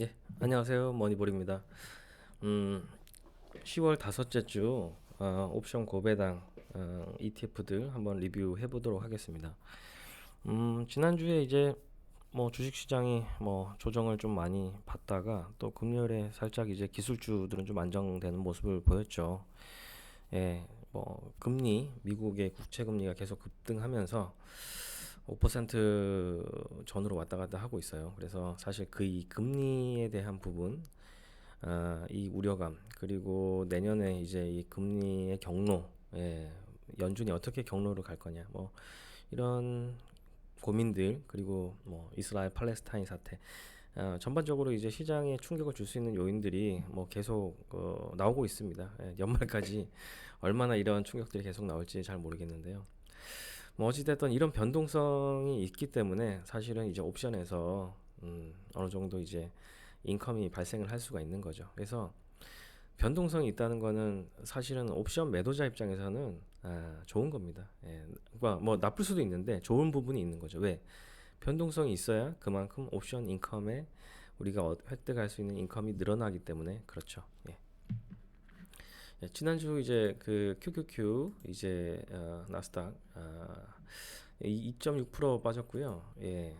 예, 안녕하세요. 머니볼입니다. 음, 10월 다섯째 주 어, 옵션 고배당 어, ETF들 한번 리뷰해 보도록 하겠습니다. 음, 지난주에 이제 뭐 주식 시장이 뭐 조정을 좀 많이 받다가 또 금요일에 살짝 이제 기술주들은 좀 안정되는 모습을 보였죠. 예, 뭐 금리 미국의 국채 금리가 계속 급등하면서 5% 전으로 왔다 갔다 하고 있어요. 그래서 사실 그 이 금리에 대한 부분, 아, 이 우려감 그리고 내년에 이제 이 금리의 경로, 예, 연준이 어떻게 경로를 갈 거냐, 뭐 이런 고민들 그리고 뭐 이스라엘 팔레스타인 사태. 어, 전반적으로 이제 시장에 충격을 줄 수 있는 요인들이 뭐 계속 어, 나오고 있습니다. 예, 연말까지 얼마나 이런 충격들이 계속 나올지 잘 모르겠는데요. 뭐 어찌됐든 이런 변동성이 있기 때문에 사실은 이제 옵션에서 음, 어느 정도 이제 인컴이 발생을 할 수가 있는 거죠. 그래서 변동성이 있다는 거는 사실은 옵션 매도자 입장에서는 아, 좋은 겁니다. 예, 그러니까 뭐 나쁠 수도 있는데 좋은 부분이 있는 거죠. 왜? 변동성이 있어야 그만큼 옵션 인컴에 우리가 어- 획득할 수 있는 인컴이 늘어나기 때문에 그렇죠. 예. 예, 지난주 이제 그 QQQ 이제 어, 나스닥 아, 이2.6% 빠졌고요. 예.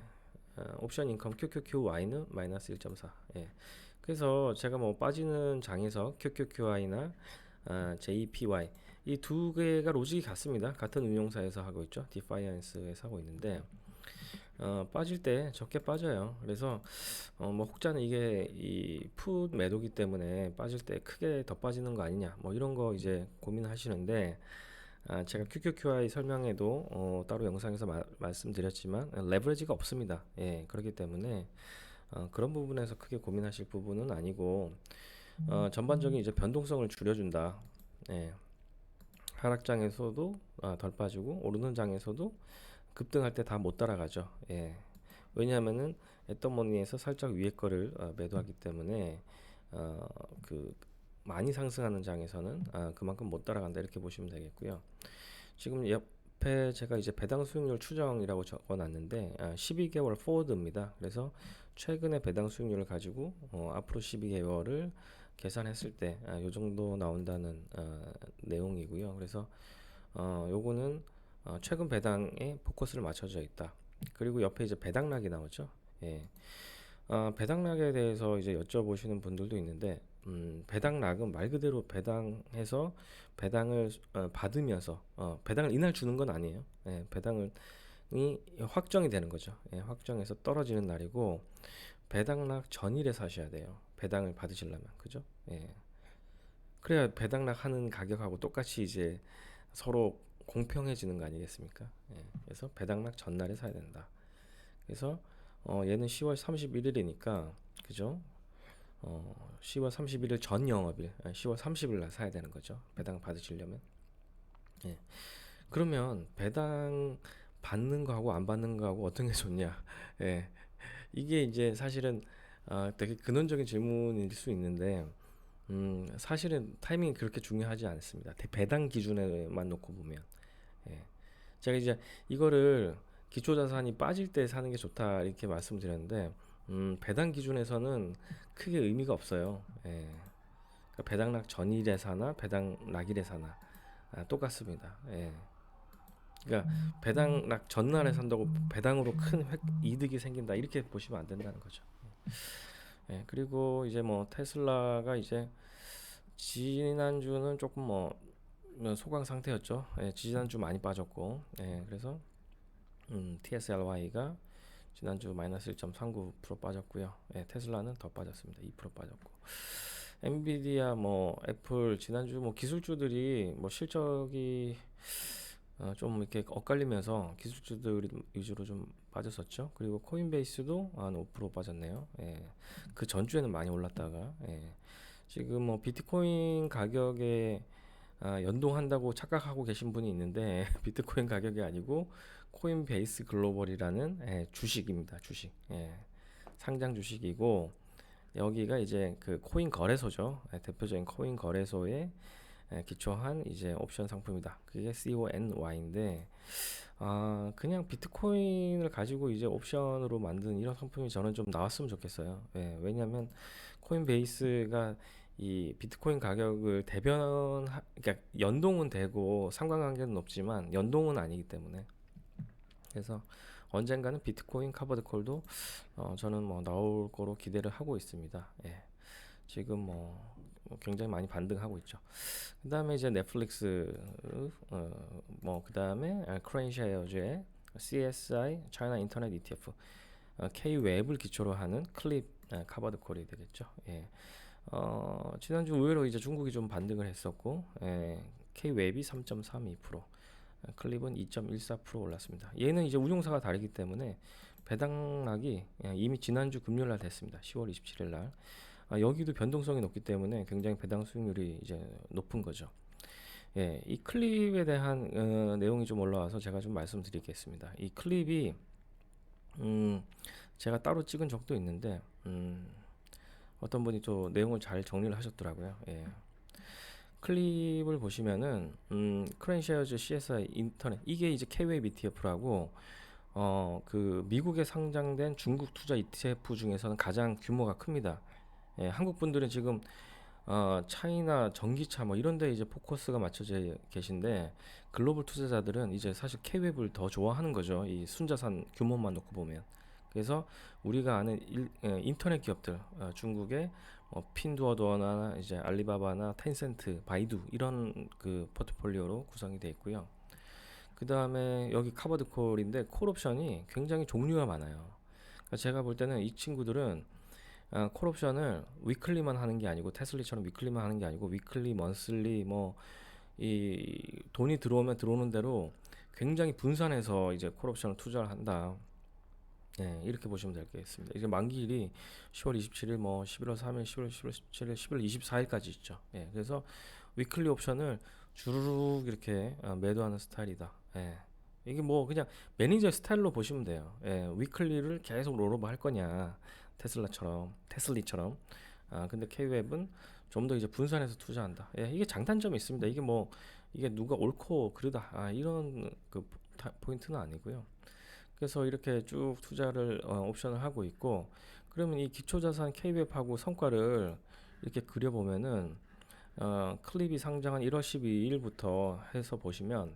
어, 옵션 인컴 QQQY는 마이너스 1.4. 예. 그래서 제가 뭐 빠지는 장에서 QQQI나 아, JPY 이 두 개가 로직이 같습니다. 같은 운용사에서 하고 있죠. 디파이언스에서 하고 있는데 어, 빠질 때 적게 빠져요. 그래서 어, 뭐 혹자는 이게 이 풋 매도기 때문에 빠질 때 크게 더 빠지는 거 아니냐, 뭐 이런 거 이제 고민하시는데 아, 제가 QQQI 설명에도 어, 따로 영상에서 마- 말씀드렸지만 레버리지가 없습니다. 예, 그렇기 때문에 어, 그런 부분에서 크게 고민하실 부분은 아니고 어, 전반적인 이제 변동성을 줄여준다. 예. 하락 장에서도 아, 덜 빠지고 오르는 장에서도 급등할 때 다 못 따라가죠. 예. 왜냐하면은 애터머니에서 살짝 위에 거를 어, 매도하기 때문에 어, 그 많이 상승하는 장에서는 아, 그만큼 못 따라간다 이렇게 보시면 되겠고요. 지금 옆에 제가 이제 배당 수익률 추정이라고 적어놨는데 아, 12개월 포워드입니다. 그래서 최근에 배당 수익률을 가지고 어, 앞으로 12개월을 계산했을 때 아, 요 정도 나온다는 어, 내용이고요. 그래서 어, 요거는 어, 최근 배당에 포커스를 맞춰져 있다. 그리고 옆에 이제 배당락이 나오죠. 예. 어, 배당락에 대해서 이제 여쭤보시는 분들도 있는데, 음, 배당락은 말 그대로 배당해서 배당을 어, 받으면서 어, 배당을 이날 주는 건 아니에요. 예, 배당을 이 확정이 되는 거죠. 예, 확정해서 떨어지는 날이고 배당락 전일에 사셔야 돼요. 배당을 받으시려면 그죠? 예. 그래야 배당락 하는 가격하고 똑같이 이제 서로 공평해지는 거 아니겠습니까? 예. 그래서 배당락 전날에 사야 된다. 그래서 어, 얘는 10월 31일이니까 그죠? 어, 10월 31일 전 영업일, 아, 10월 30일 날 사야 되는 거죠. 배당 받으시려면. 예. 그러면 배당 받는 거하고 안 받는 거하고 어떤 게 좋냐? 예. 이게 이제 사실은 아, 되게 근원적인 질문일 수 있는데 음, 사실은 타이밍이 그렇게 중요하지 않습니다. 대- 배당 기준에만 놓고 보면. 예. 제가 이제 이거를 기초 자산이 빠질 때 사는 게 좋다 이렇게 말씀드렸는데 음, 배당 기준에서는 크게 의미가 없어요. 예. 그러니까 배당락 전일에 사나 배당락일에 사나 아, 똑같습니다. 예. 그러니까 배당락 전날에 산다고 배당으로 큰 획, 이득이 생긴다 이렇게 보시면 안 된다는 거죠. 예. 그리고 이제 뭐 테슬라가 이제 지난주는 조금 뭐 소강 상태였죠. 예, 지난주 많이 빠졌고, 예, 그래서 음, TSLY가 지난주 마이너스 1.39% 빠졌고요. 예, 테슬라는 더 빠졌습니다. 2% 빠졌고. 엔비디아 뭐 애플 지난주 뭐 기술주들이 뭐 실적이 어, 좀 이렇게 엇갈리면서 기술주들 위주로 좀 빠졌었죠. 그리고 코인베이스도 한 5% 빠졌네요. 예. 그 전주에는 많이 올랐다가 예. 지금 뭐 비트코인 가격에 아, 연동한다고 착각하고 계신 분이 있는데 비트코인 가격이 아니고 코인베이스 글로벌이라는 예, 주식입니다. 주식. 예. 상장 주식이고 여기가 이제 그 코인 거래소죠. 예, 대표적인 코인 거래소에 예, 기초한 이제 옵션 상품이다. 그게 CONY인데 아, 그냥 비트코인을 가지고 이제 옵션으로 만든 이런 상품이 저는 좀 나왔으면 좋겠어요. 예, 왜냐하면 코인베이스가 이 비트코인 가격을 대변, 그러니까 연동은 되고 상관관계는 없지만 연동은 아니기 때문에 그래서 언젠가는 비트코인 카버드 콜도 어, 저는 뭐 나올 거로 기대를 하고 있습니다. 예, 지금 뭐, 뭐 굉장히 많이 반등하고 있죠. 그 다음에 이제 넷플릭스, 어, 뭐, 그 다음에 크레인샤이어즈의 CSI, 차이나 인터넷 ETF, 어, K-웹을 기초로 하는 클립 아, 카버드 콜이 되겠죠. 예. 어, 지난주 의외로 이제 중국이 좀 반등을 했었고, 예, K-웹이 3.32%, 아, 클립은 2.14% 올랐습니다. 얘는 이제 운용사가 다르기 때문에 배당락이 예, 이미 지난주 금요일 날 됐습니다. 10월 27일 날. 아, 여기도 변동성이 높기 때문에 굉장히 배당 수익률이 이제 높은 거죠. 예, 이 클립에 대한 어, 내용이 좀 올라와서 제가 좀 말씀드리겠습니다. 이 클립이 음, 제가 따로 찍은 적도 있는데 음, 어떤 분이 또 내용을 잘 정리를 하셨더라고요. 예. 클립을 보시면은 음, 크랜쉐어즈 CSI 인터넷 이게 이제 K-웨이 ETF라고 어, 그 미국에 상장된 중국 투자 ETF 중에서는 가장 규모가 큽니다. 예, 한국 분들은 지금 어, 차이나 전기차 뭐 이런 데 이제 포커스가 맞춰져 계신데 글로벌 투자자들은 이제 사실 K-웹을 더 좋아하는 거죠. 이 순자산 규모만 놓고 보면. 그래서 우리가 아는 일, 예, 인터넷 기업들 어, 중국의 뭐 핀두어도어나 이제 알리바바나 텐센트, 바이두 이런 그 포트폴리오로 구성이 되어 있고요. 그 다음에 여기 카버드 콜인데 콜 옵션이 굉장히 종류가 많아요. 그러니까 제가 볼 때는 이 친구들은 아, 콜 옵션을 위클리만 하는 게 아니고 테슬리처럼 위클리만 하는 게 아니고 위클리, 먼슬리 뭐 이 돈이 들어오면 들어오는 대로 굉장히 분산해서 이제 콜 옵션을 투자를 한다. 네, 이렇게 보시면 되겠습니다. 이게 만기일이 10월 27일, 뭐 11월 3일, 10월 11월 17일, 11월 24일까지 있죠. 예, 그래서 위클리 옵션을 주르륵 이렇게 어, 매도하는 스타일이다. 예. 이게 뭐 그냥 매니저 스타일로 보시면 돼요. 예, 위클리를 계속 롤오버 할 거냐. 테슬라처럼 테슬리처럼 아 근데 K-웹은 좀 더 이제 분산해서 투자한다. 예, 이게 장단점이 있습니다. 이게 뭐 이게 누가 옳고 그르다 아 이런 그 타- 포인트는 아니고요. 그래서 이렇게 쭉 투자를 어, 옵션을 하고 있고 그러면 이 기초자산 K-웹하고 성과를 이렇게 그려보면은 어, 클립이 상장한 1월 12일부터 해서 보시면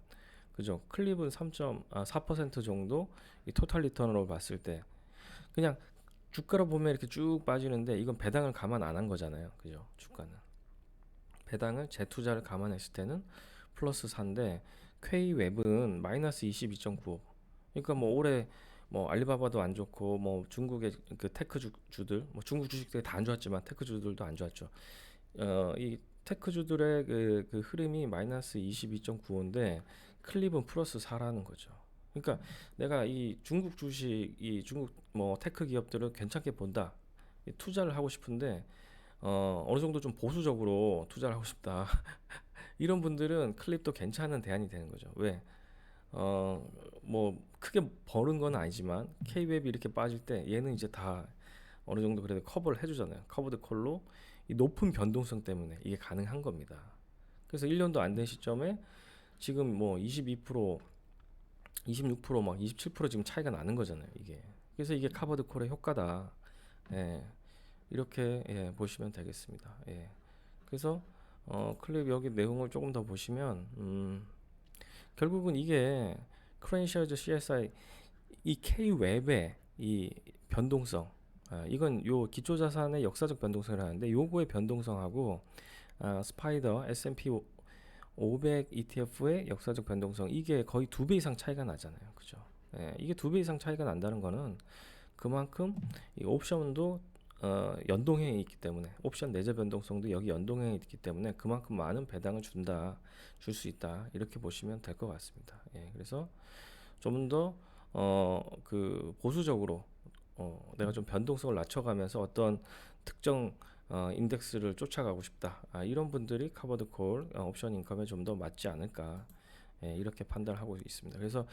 그죠? 클립은 3.4% 정도 이 토탈 리턴으로 봤을 때 그냥 주가로 보면 이렇게 쭉 빠지는데 이건 배당을 감안 안 한 거잖아요. 그죠? 주가는. 배당을 재투자를 감안했을 때는 플러스 4인데 K웹은 마이너스 22.95. 그러니까 뭐 올해 뭐 알리바바도 안 좋고 뭐 중국의 그 테크 주, 주들 뭐 중국 주식들이 다 안 좋았지만 테크 주들도 안 좋았죠. 어, 이 테크 주들의 그, 그 흐름이 마이너스 22.95인데 클립은 플러스 4라는 거죠. 그러니까 내가 이 중국 주식, 이 중국 뭐 테크 기업들을 괜찮게 본다. 이 투자를 하고 싶은데 어, 어느 정도 좀 보수적으로 투자를 하고 싶다. 이런 분들은 클립도 괜찮은 대안이 되는 거죠. 왜? 어, 뭐 크게 버는 건 아니지만 K-웹이 이렇게 빠질 때 얘는 이제 다 어느 정도 그래도 커버를 해주잖아요. 커버드 콜로 이 높은 변동성 때문에 이게 가능한 겁니다. 그래서 1년도 안 된 시점에 지금 뭐 22%, 26%막 27% 지금 차이가 나는 거잖아요. 이게. 그래서 이게 카버드 콜의 효과다. 예. 이렇게 예, 보시면 되겠습니다. 예. 그래서 어, 클립 여기 내용을 조금 더 보시면 음, 결국은 이게 크레인셔즈 CSI 이 K-웹의 이 변동성 아, 이건 요 기초 자산의 역사적 변동성을 하는데 요거의 변동성하고 아, 스파이더 S&P 500 ETF의 역사적 변동성 이게 거의 두 배 이상 차이가 나잖아요. 그죠? 예, 이게 두 배 이상 차이가 난다는 거는 그만큼 이 옵션도 어, 연동형이 있기 때문에 옵션 내재 변동성도 여기 연동형이 있기 때문에 그만큼 많은 배당을 준다 줄 수 있다 이렇게 보시면 될 것 같습니다. 예, 그래서 좀 더 어, 그 보수적으로 어, 내가 좀 변동성을 낮춰가면서 어떤 특정 어, 인덱스를 쫓아가고 싶다. 아, 이런 분들이 카버드 콜 어, 옵션 인컴에 좀 더 맞지 않을까 예, 이렇게 판단하고 있습니다. 그래서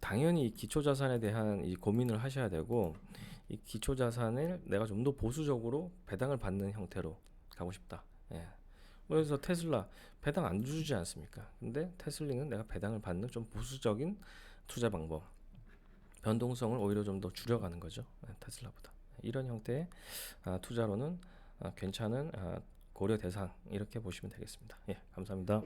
당연히 이 기초 자산에 대한 이 고민을 하셔야 되고 이 기초 자산을 내가 좀 더 보수적으로 배당을 받는 형태로 가고 싶다. 예. 그래서 테슬라 배당 안 주지 않습니까? 근데 테슬링은 내가 배당을 받는 좀 보수적인 투자 방법, 변동성을 오히려 좀 더 줄여가는 거죠. 네, 테슬라보다 이런 형태의 아, 투자로는 아, 괜찮은 아, 고려 대상 이렇게 보시면 되겠습니다. 예, 감사합니다.